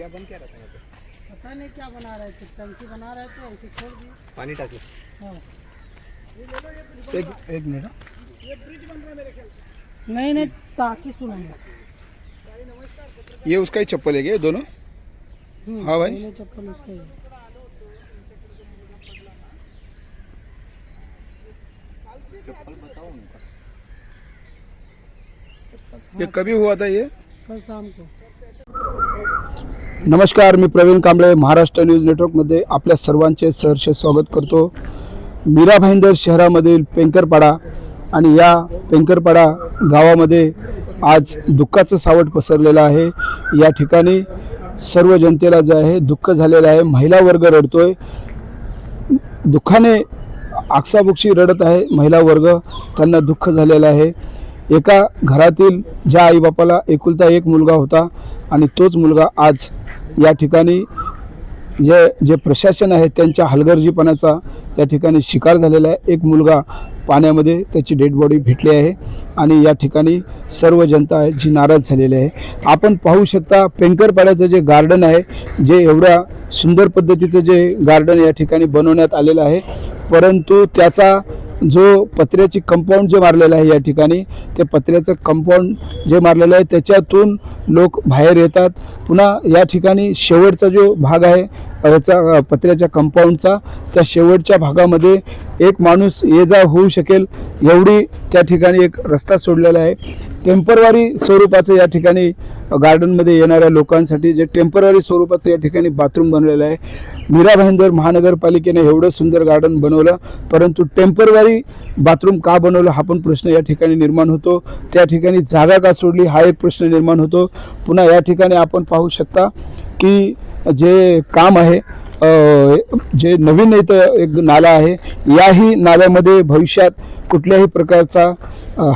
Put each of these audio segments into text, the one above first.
क्या बन क्या रहा था यहाँ पे? पता नहीं क्या बना रहे थे टंकी बना रहे थे ऐसे छोड़ दिए। पानी टाकी हाँ। एक एक मिनट हाँ. नहीं नहीं ताकि सुनेंगे ये उसका ही चप्पल है क्या दोनों? हम्म, हाँ भाई। चप्पल उसका ही। है। ये कभी हुआ था ये? कल शाम को। नमस्कार मी प्रवीण कांबळे महाराष्ट्र न्यूज नेटवर्कमध्ये आपल्या सर्वांचे सहर्ष स्वागत करतो. मीरा भाईंदर शहरामधील पेंकरपाडा आणि या पेंकरपाडा गावामध्ये आज दुःखाचं सावट पसरलेलं आहे. या ठिकाणी सर्व जनतेला जे आहे दुःख झालेलं आहे. महिला वर्ग रडतोय. दुःखाने आक्साबुक्षी रडत आहे महिला वर्ग. त्यांना दुःख झालेलं आहे. एका घरातील ज्या आईबापाला एकुलता एक मुलगा होता आणि तोच मुलगा आज या ठिकाणी जे जे प्रशासन आहे त्यांच्या हलगर्जीपणाचा या ठिकाणी शिकार झालेला आहे. एक मुलगा पाण्यामध्ये त्याची डेड बॉडी भेटली आहे आणि या ठिकाणी सर्व जनता आहे जी नाराज झालेली आहे. आपण पाहू शकता पेंकरपाड्याचं जे गार्डन आहे जे एवढ्या सुंदर पद्धतीचं जे गार्डन या ठिकाणी बनवण्यात आलेलं आहे परंतु त्याचा जो पत्र्याची कंपाऊंड जे मारलेलं आहे या ठिकाणी ते पत्र्याचं कंपाऊंड जे मारलेलं आहे त्याच्यातून लोक बाहेर येतात. पुन्हा या ठिकाणी शेवटचा जो भाग आहे याचा पत्र्याच्या कंपाऊंडचा त्या शेवटच्या भागामध्ये एक माणूस ये जा होऊ शकेल एवढी त्या ठिकाणी एक रस्ता सोडलेला आहे. टेम्परवारी स्वरूपाचं या ठिकाणी गार्डनमध्ये येणाऱ्या लोकांसाठी जे टेंपररी स्वरूपाचं या ठिकाणी बाथरूम बनवलेलं आहे. मीरा भाईंदर महानगरपालिकेने एवढं सुंदर गार्डन बनवलं परंतु टेम्परवारी बाथरूम का बनवलं हा पण प्रश्न या ठिकाणी निर्माण होतो. त्या ठिकाणी जागा का सोडली हा एक प्रश्न निर्माण होतो. पुन्हा या ठिकाणी आपण पाहू शकता की जे काम आहे जे नवीन इथं एक नाला आहे याही नाल्यामध्ये भविष्यात कुठल्याही प्रकारचा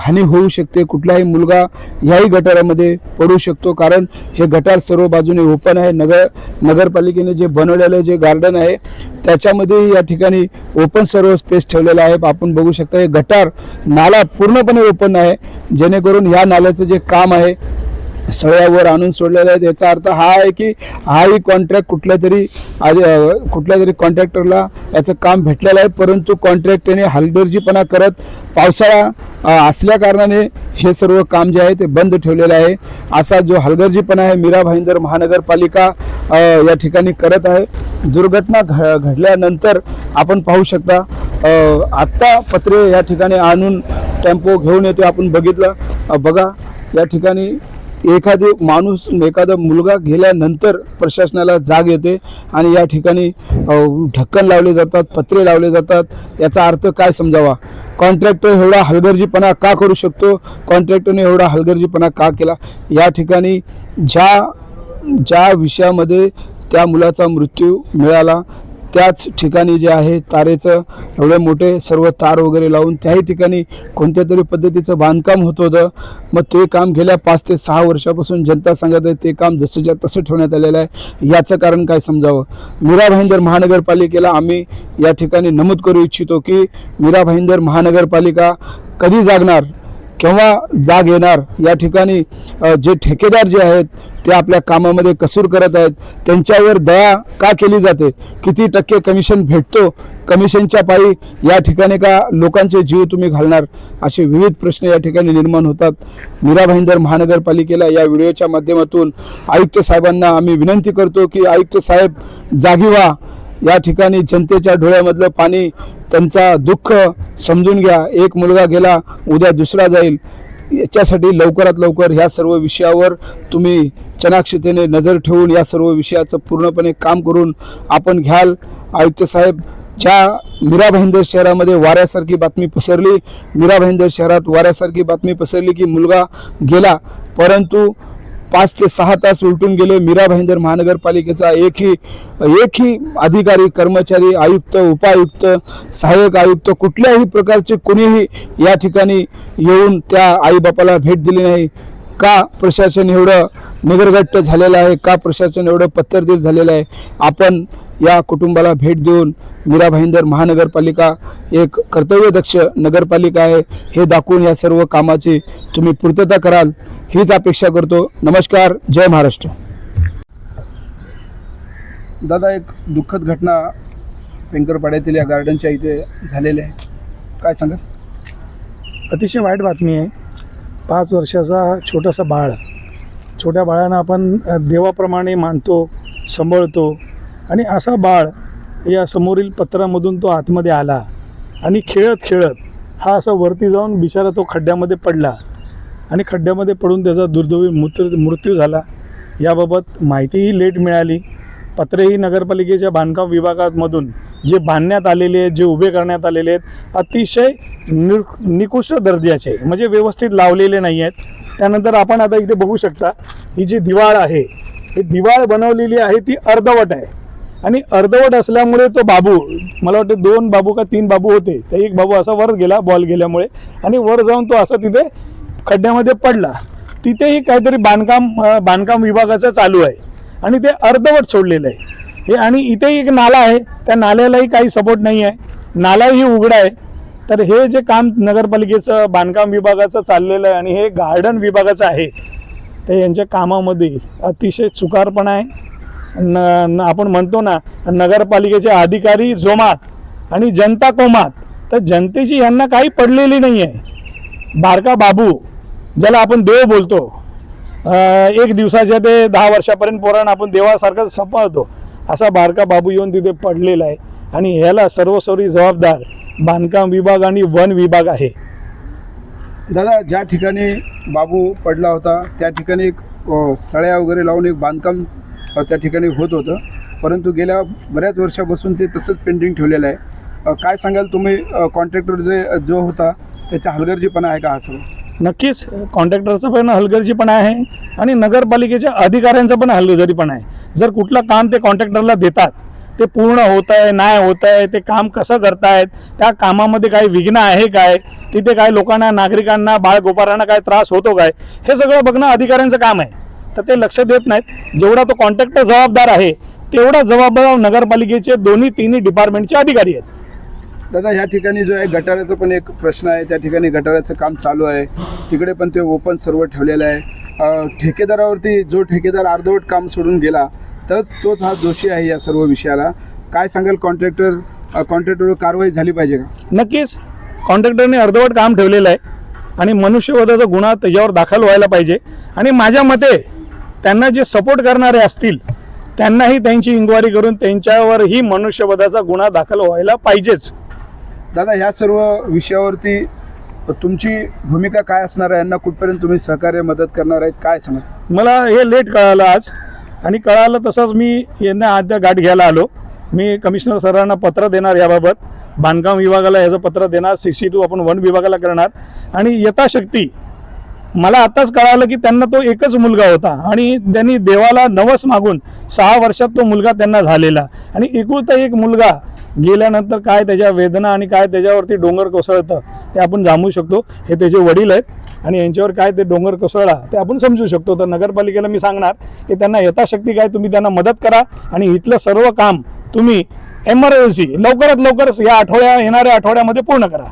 हानी होऊ शकते. कुठलाही मुलगा याही गटारामध्ये पडू शकतो. कारण हे गटार सर्व बाजूने ओपन आहे. नगर नगरपालिकेने जे बनवलेलं जे गार्डन आहे त्याच्यामध्ये या ठिकाणी ओपन सर्व स्पेस ठेवलेला आहे. आपण बघू शकता हे गटार नाला पूर्णपणे ओपन आहे. जेणेकरून ह्या नाल्याचं जे काम आहे सळ्यावर आणून सोडलेलं आहे. याचा अर्थ हा आहे की हाही कॉन्ट्रॅक्ट कुठल्या तरी कुठल्या तरी कॉन्ट्रॅक्टरला याचं काम भेटलेलं आहे. परंतु कॉन्ट्रॅक्टरने हलगर्जीपणा करत पावसाळा असल्या कारणाने हे सर्व काम जे आहे ते बंद ठेवलेलं आहे. असा जो हलगर्जीपणा आहे मीरा भाईंदर महानगरपालिका या ठिकाणी करत आहे. दुर्घटना घ घडल्यानंतर आपण पाहू शकता आत्ता पत्रे या ठिकाणी आणून टेम्पो घेऊन येतो. आपण बघितलं बघा या ठिकाणी एखादी माणूस एखादा मुलगा गेल्यानंतर प्रशासनाला जाग येते आणि या ठिकाणी ढक्कन लावले जातात पत्रे लावले जातात. याचा अर्थ काय समजावा? कॉन्ट्रॅक्टर एवढा हलगर्जीपणा का करू शकतो? कॉन्ट्रॅक्टरने एवढा हलगर्जीपणा का केला? या ठिकाणी ज्या ज्या विषयामध्ये त्या मुलाचा मृत्यू मिळाला त्याच ठिकाणी जे आहे तारेचं एवढे मोठे सर्व तार वगैरे लावून त्याही ठिकाणी कोणत्या तरी पद्धतीचं बांधकाम होत होतं. मग ते काम गेल्या पाच ते सहा वर्षापासून जनता सांगत आहे ते काम जसंच्या तसं ठेवण्यात आलेलं आहे. याचं कारण काय समजावं? मीरा भाईंदर महानगरपालिकेला आम्ही या ठिकाणी नमूद करू इच्छितो की मीरा भाईंदर महानगरपालिका कधी जागणार? केव्हा जाग येणार? या ठिकाणी जे ठेकेदार जे आहेत ते आपल्या कामामध्ये कसूर करत आहेत. त्यांच्यावर दया का केली जाते? किती टक्के कमिशन भेटतो? कमिशनच्या पायी या ठिकाणी का लोकांचे जीव तुम्ही घालणार? असे विविध प्रश्न या ठिकाणी निर्माण होतात. मीरा भाईंदर महानगरपालिकेला या व्हिडिओच्या माध्यमातून आयुक्त साहेबांना आम्ही विनंती करतो की आयुक्त साहेब जागी व्हा. या ठिकाणी जनतेच्या डोळ्यामधलं पाणी त्यांचा दुःख समजून घ्या. एक मुलगा गेला उद्या दुसरा जाईल. याच्यासाठी लवकरात लवकर ह्या सर्व विषयावर तुम्ही चनाक्षतेने नजर ठेवून या सर्व विषयाचं पूर्णपणे काम करून आपण घ्याल. आयुक्त साहेब ज्या मीरा भाईंदर शहरामध्ये वाऱ्यासारखी बातमी पसरली मीरा भाईंदर शहरात वाऱ्यासारखी बातमी पसरली की मुलगा गेला परंतु पाच ते सहा तास उलटून गेले. मीरा भाईंदर महानगरपालिकेचा एकही एकही अधिकारी कर्मचारी आयुक्त उपायुक्त सहाय्यक आयुक्त कुठल्याही प्रकारचे कोणीही या ठिकाणी येऊन त्या आईबापाला भेट दिली नाही. का प्रशासन एवढं निगरगट्ट झालेलं आहे? का प्रशासन एवढं पत्तरदिल झालेलं आहे? आपण या कुटुंबाला भेट देऊन मीरा भाईंदर महानगरपालिका एक कर्तव्यदक्ष नगरपालिका आहे. हे दाखवून या सर्व कामाची तुम्ही पूर्तता कराल. हीच अपेक्षा करतो. नमस्कार जय महाराष्ट्र. दादा एक दुःखद घटना पेंकरपाड्यातील या गार्डनच्या इथे झालेली आहे. काय सांगा अतिशय वाईट बातमी आहे. पाच वर्षाचा छोटासा बाळ. छोट्या बाळांना आपण देवाप्रमाणे मानतो सांभाळतो आणि असा बाळ या समोरील पत्रामधून तो आतमध्ये आला आणि खेळत खेळत हा असा वरती जाऊन बिचारा तो खड्ड्यामध्ये पडला. आणि खड्ड्यामध्ये पडून त्याचा दुर्दैवी मृत्यू मृत्यू झाला. याबाबत माहितीही लेट मिळाली. पत्रेही नगरपालिकेच्या बांधकाम विभागामधून जे बांधण्यात आलेले आहेत जे उभे करण्यात आलेले आहेत अतिशय निर निकृष्ट दर्जाचे म्हणजे व्यवस्थित लावलेले नाही आहेत. त्यानंतर आपण आता इथे बघू शकता ही जी दिवाळ आहे ही दिवाळ बनवलेली आहे ती अर्धवट आहे. आणि अर्धवट असल्यामुळे तो बाबू मला वाटतं दोन बाबू का तीन बाबू होते ते एक बाबू असा वर गेला बॉल गेल्यामुळे आणि वर जाऊन तो असा तिथे खड्ड्यामध्ये पडला तिथेही काहीतरी बांधकाम बांधकाम विभागाचं चालू आहे आणि ते अर्धवट सोडलेलं आहे. हे आणि इथेही एक नाला आहे त्या नाल्यालाही काही सपोर्ट नाही आहे. नालाही उघडा आहे. तर हे जे काम नगरपालिकेचं बांधकाम विभागाचं चाललेलं आहे आणि हे गार्डन विभागाचं आहे तर यांच्या कामामध्ये अतिशय चुकारपणा आहे. न न- आपण म्हणतो ना नगरपालिकेचे अधिकारी जोमात आणि जनता कोमात तर जनतेची यांना काही पडलेली नाही आहे बारका बाबू ज्याला आपण देव बोलतो एक दिवसाच्या ते दहा वर्षापर्यंत पोरांना आपण देवासारखं सांभाळतो. असा बारका बाबू येऊन तिथे पडलेला आहे. आणि ह्याला सर्वस्वी जबाबदार बांधकाम विभाग आणि वन विभाग आहे. दादा ज्या ठिकाणी बाबू पडला होता त्या ठिकाणी एक सळ्या वगैरे लावून एक बांधकाम त्या ठिकाणी होत होतं. परंतु गेल्या बऱ्याच वर्षापासून ते तसंच पेंडिंग ठेवलेलं आहे. काय सांगाल तुम्ही कॉन्ट्रॅक्टर जे जो होता त्याच्या हलगर्जीपणा आहे का असं नक्कीच. कॉन्ट्रॅक्टरचं पण हलगर्जीपणा आहे आणि नगरपालिकेच्या अधिकाऱ्यांचं पण हलगर्जीपणा आहे. जर कुठलं काम ते कॉन्ट्रॅक्टरला देतात ते पूर्ण होत आहे नाही होत आहे ते काम कसं करतायत त्या कामामध्ये काही विघ्न आहे काय? तिथे काय लोकांना नागरिकांना बाळगोपारांना काय त्रास होतो काय? हे सगळं बघणं अधिकाऱ्यांचं काम आहे. तर ते लक्ष देत नाहीत. जेवढा तो कॉन्ट्रॅक्टर जबाबदार आहे तेवढा जबाबदार नगरपालिकेचे दोन्ही तिन्ही डिपार्टमेंटचे अधिकारी आहेत. दादा ह्या ठिकाणी जो आहे गटाराचा पण एक प्रश्न आहे. त्या ठिकाणी गटाराचं काम चालू आहे. तिकडे पण ते ओपन सर्व ठेवलेलं आहे. ठेकेदारावरती जो ठेकेदार अर्धवट काम सोडून गेला तर तोच हा दोषी आहे या सर्व विषयाला. काय सांगाल कॉन्ट्रॅक्टर कॉन्ट्रॅक्टरवर कारवाई झाली पाहिजे का? नक्कीच. कॉन्ट्रॅक्टरने अर्धवट काम ठेवलेलं आहे आणि मनुष्यवधाचा गुन्हा त्याच्यावर दाखल व्हायला पाहिजे. आणि माझ्या मते त्यांना जे सपोर्ट करणारे असतील त्यांनाही त्यांची इन्क्वायरी करून त्यांच्यावरही मनुष्यवधाचा गुन्हा दाखल व्हायला पाहिजेच. दादा ह्या सर्व विषयावरती तुमची भूमिका काय असणार आहे? यांना कुठपर्यंत तुम्ही सहकार्य मदत करणार आहेत? काय सांगा मला हे लेट कळालं आज. आणि कळालं तसंच मी यांना आद्या गाठ घ्यायला आलो. मी कमिशनर सरांना पत्र देणार याबाबत. बांधकाम विभागाला याचं पत्र देणार. सी सी टू आपण वन विभागाला करणार. आणि यथाशक्ती मला आताच कळालं की त्यांना तो एकच मुलगा होता. आणि त्यांनी देवाला नवस मागून सहा वर्षात तो मुलगा त्यांना झालेला. आणि एकुलता एक मुलगा गेल्यानंतर काय त्याच्या वेदना आणि काय त्याच्यावरती डोंगर कोसळतं ते आपण जाणू शकतो. हे त्याचे वडील आहेत आणि यांच्यावर काय ते डोंगर कोसळला ते आपण समजू शकतो. तर नगरपालिकेला मी सांगणार की त्यांना यथाशक्ती काय तुम्ही त्यांना मदत करा आणि इथलं सर्व काम तुम्ही एमर्जन्सी लवकरात लवकर या आठवड्या येणाऱ्या आठवड्यामध्ये पूर्ण करा.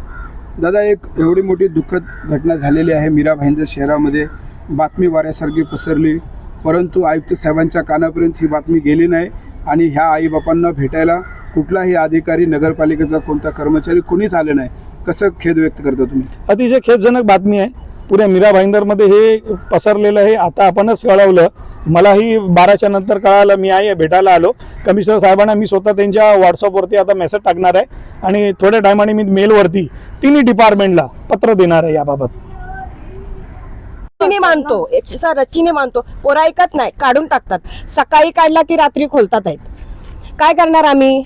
दादा एक एवढी मोठी दुःखद घटना झालेली आहे. मीरा भाईंदर शहरामध्ये बातमी वाऱ्यासारखी पसरली. परंतु आयुक्त साहेबांच्या कानापर्यंत ही बातमी गेली नाही आणि ह्या आईबापांना भेटायला कुठलाही अधिकारी नगरपालिकेचा कोणता कर्मचारी कुणीच आले नाही. कसं खेद व्यक्त करता तुम्ही? अतिशय खेदजनक बातमी आहे. पुऱ्या मीरा भाईंदरमध्ये हे पसरलेलं आहे. आता आपणच कळवलं. मलाही बाराच्या नंतर कळालं मी आहे भेटायला आलो. कमिशनर साहेबांना मी स्वतः त्यांच्या व्हॉट्सअपवरती आता मेसेज टाकणार आहे. आणि थोड्या टायमाने मी मेलवरती तिन्ही डिपार्टमेंटला पत्र देणार आहे याबाबत. मानतो. रच्चीने मानतो. पोरं ऐकत नाही. काढून टाकतात. सकाळी काढला की रात्री खोलतात आहेत. काय करणार आम्ही?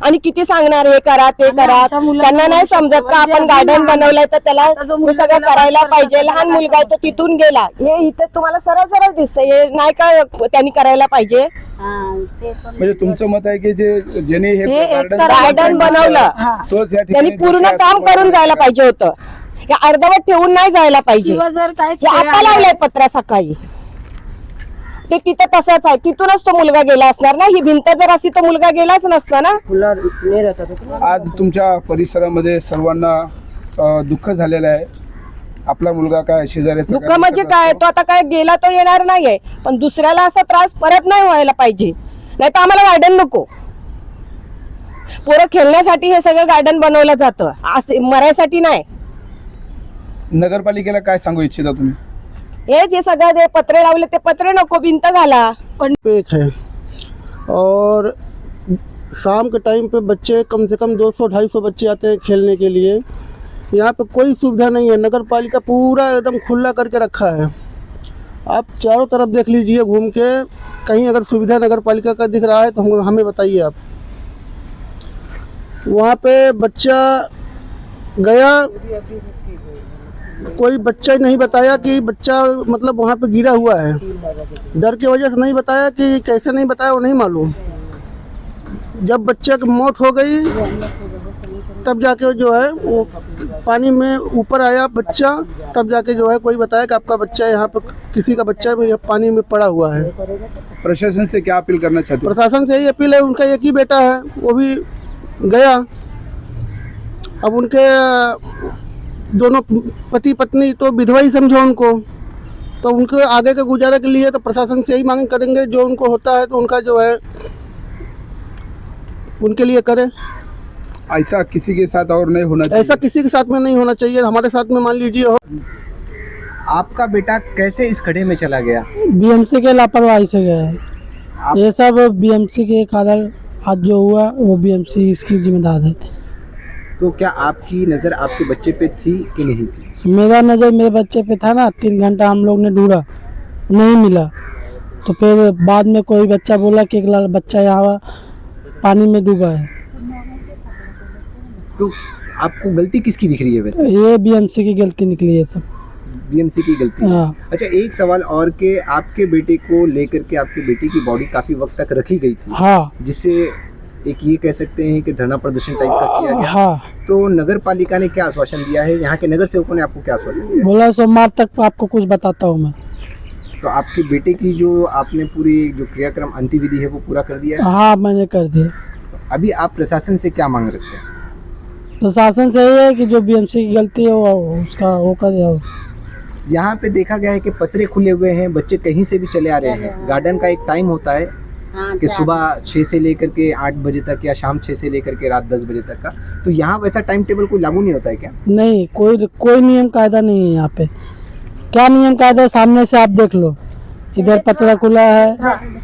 आणि किती सांगणार हे करा ते करा. त्यांना नाही समजत का आपण म्हणजे गार्डन लहान- बनवलंय तर त्याला सगळं करायला पाहिजे. लहान. मुलगा तो तिथून गेला. हे इथे तुम्हाला सरळ सरळ दिसतंय हे नाही का त्यांनी करायला पाहिजे? म्हणजे तुमचं मत आहे की जे ज्यांनी हे गार्डन बनवलं त्यांनी ठिकाणी पूर्ण काम करून जायला. पाहिजे होतं. हे अर्धवट ठेवून नाही जायला पाहिजे. किंवा जर काय हे आता लावलंय पत्रा सकाळी. ते तिथं तसंच आहे. तिथूनच तो मुलगा गेला असणार ना? ही भिंत जर असती तो मुलगा गेलाच नसता ना? आज तुमच्या परिसरामध्ये सर्वांना अ, दुःख झालेलं आहे. आपला मुलगा काय शेजाऱ्याचा दुःख काय म्हणजे काय? तो आता काय गेला तो येणार नाहीये. पण दुसऱ्याला असा त्रास परत नाही व्हायला पाहिजे. नाही तर आम्हाला गार्डन नको. पोरं खेळण्यासाठी हे सगळं गार्डन बनवलं जातं. असे मरायसाठी नाही. नगरपालिकेला काय सांगू इच्छिता तुम्ही? हे जे सगळं ते पत्रे लावले ते पत्रे नको भिंत घाला. एक है। और शाम के टाइम पे बच्चे कम से कम 200-250 बच्चे आते हैं खेलने के लिए। यहाँ पे कोई सुविधा नहीं है। नगर पालिका पूरा एकदम खुला करके रखा है। आप चारों तरफ़ देख लीजिए घूम के। कहीं अगर सुविधा नगर पालिका का दिख रहा है तो हम हमें बताइए आप। वहाँ पे बच्चा गया कोई बच्चा ही नहीं बताया कि बच्चा मतलब वहाँ पे गिरा हुआ है। डर की वजह से नहीं बताया कि कैसे नहीं बताया वो नहीं मालूम। जब बच्चे की मौत हो गई तब जाके जो है वो पानी में ऊपर आया बच्चा तब जाके जो है कोई बताया कि आपका बच्चा यहाँ पे किसी का बच्चा पानी में पड़ा हुआ है। प्रशासन से क्या अपील करना चाहते हो? प्रशासन से यही अपील है उनका एक ही बेटा है वो भी गया। अब उनके दोनों पति पत्नी तो विधवा ही समझो उनको। तो उनके आगे के गुजारे के लिए तो प्रशासन से यही मांग करेंगे जो उनको होता है तो उनका जो है उनके लिए करें। ऐसा किसी के साथ और नहीं होना चाहिए? ऐसा किसी के साथ में नहीं होना चाहिए हमारे साथ में मान लीजिए हो। आपका बेटा कैसे इस खड़े में चला गया? बीएमसी के लापरवाही से गया है। ये सब बीएमसी के कारण आज जो हुआ वो बीएमसी इसकी जिम्मेदार है। तो क्या आपकी नज़र आपके बच्चे पे थी कि नहीं थी? मेरा नज़र मेरे बच्चे पे था ना तीन घंटा हम लोग ने ढूंढा नहीं मिला। तो फिर बाद में कोई बच्चा बोला कि एक लाल बच्चा यहाँ पानी में डूबा है। तो आपको गलती किसकी दिख रही है वैसे? ये बीएमसी की गलती निकली है सब। बीएमसी की गलती। हाँ। अच्छा एक सवाल और के आपके बेटे को लेकर के आपके बेटे की बॉडी काफ़ी वक्त तक रखी गई थी? हाँ। जिससे एक ये कह सकते हैं कि धरना प्रदर्शन टाइप का किया गया। हाँ। तो नगर पालिका ने क्या आश्वासन दिया है? यहाँ के नगर सेवकों ने आपको क्या आश्वासन दिया बोला सोमवार तक आपको कुछ बताता हूँ मैं। तो आपके बेटे की जो आपने पूरी जो क्रियाक्रम अंतिविधि है वो पूरा कर दिया है? हाँ मैंने कर दिया अभी आप प्रशासन से क्या मांग रखते हैं? प्रशासन से यही है कि जो बीएमसी की गलती है वो उसका वो कर यहाँ पे देखा गया है कि पतरे खुले हुए हैं बच्चे कहीं से भी चले आ रहे हैं। गार्डन का एक टाइम होता है कि सुबह छः से लेकर के आठ बजे तक या शाम छः से लेकर के रात दस बजे तक का। तो यहाँ वैसा टाइम टेबल कोई लागू नहीं होता है क्या? नहीं कोई कोई नियम कायदा नहीं है यहाँ पे। क्या नियम कायदा सामने से आप देख लो। इधर पतरा खुला है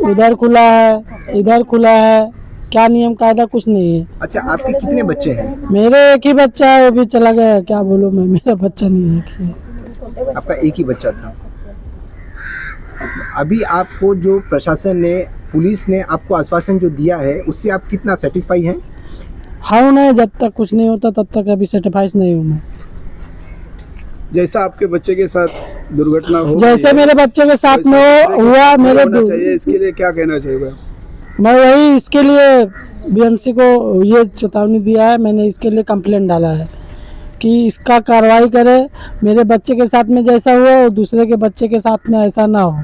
उधर खुला है इधर खुला है। क्या नियम कायदा? कुछ नहीं है। अच्छा आपके कितने बच्चे हैं? मेरे एक ही बच्चा है वो भी चला गया। क्या बोलो मैं? मेरा बच्चा नहीं है एक है। आपका एक ही बच्चा था। अभी आपको जो प्रशासन ने पुलिस ने आपको आश्वासन जो दिया है उससे आप कितना सेटिस्फाई हैं? हाँ नहीं जब तक कुछ नहीं होता तब तक अभी सेटिफाइज नहीं हूँ मैं। जैसा आपके बच्चे के साथ दुर्घटना हो जैसे मेरे बच्चे के साथ में हुआ मेरे चाहिए इसके लिए क्या कहना चाहिए? मैं वही इसके लिए बीएमसी को ये चेतावनी दिया है मैंने इसके लिए कंप्लेंट डाला है कि इसका कार्रवाई करे मेरे बच्चे के साथ में जैसा हुआ और दूसरे के बच्चे के साथ में ऐसा ना हो।